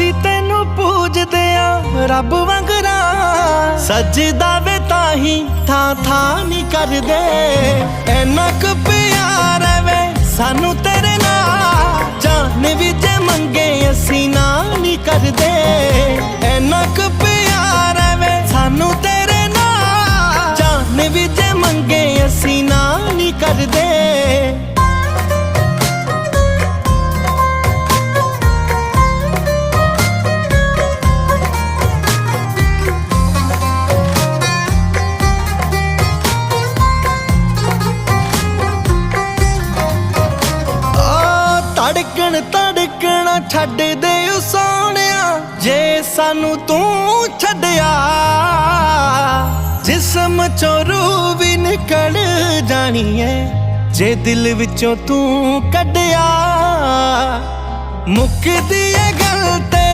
ਅਸੀਂ ਤੈਨੂੰ ਪੂਜਦੇ ਆ, ਰੱਬ ਵਾਂਗਰਾ। ਸਜਦਾ ਵੇ ਤਾਂ ਹੀ ਥਾਂ ਥਾਂ ਨਹੀਂ ਕਰਦੇ। ਐਨਾ ਕੁ ਪਿਆਰ ਵੇ ਸਾਨੂੰ ਤੇਰੇ ਨਾਲ। ਜਾਨ ਵੀ ਜੇ ਮੰਗੇ ਅਸੀਂ ਨਾ ਨਹੀਂ ਕਰਦੇ। ਐਨਾ ਕੁ ਪਿਆਰ ਹੈ ਵੇ ਸਾਨੂੰ ਤੇਰੇ ਨਾਲ। ਜਾਨ ਵੀ ਜੇ ਮੰਗੇ ਅਸੀਂ ਨਾ ਨਹੀਂ ਕਰਦੇ। ਧੜਕਣ, ਧੜਕਣਾ ਛੱਡ ਦੇ ਓ ਸੋਹਣਿਆ। ਜੇ ਸਾਨੂੰ ਤੂੰ ਛੱਡਿਆ, ਜਿਸਮ ਚੋਂ ਰੂਹ ਵੀ ਨਿਕਲ ਜਾਣੀ ਏ ਜੇ ਦਿਲ ਵਿੱਚੋਂ ਤੂੰ ਕੱਢਿਆ। ਮੁੱਕਦੀ ਏ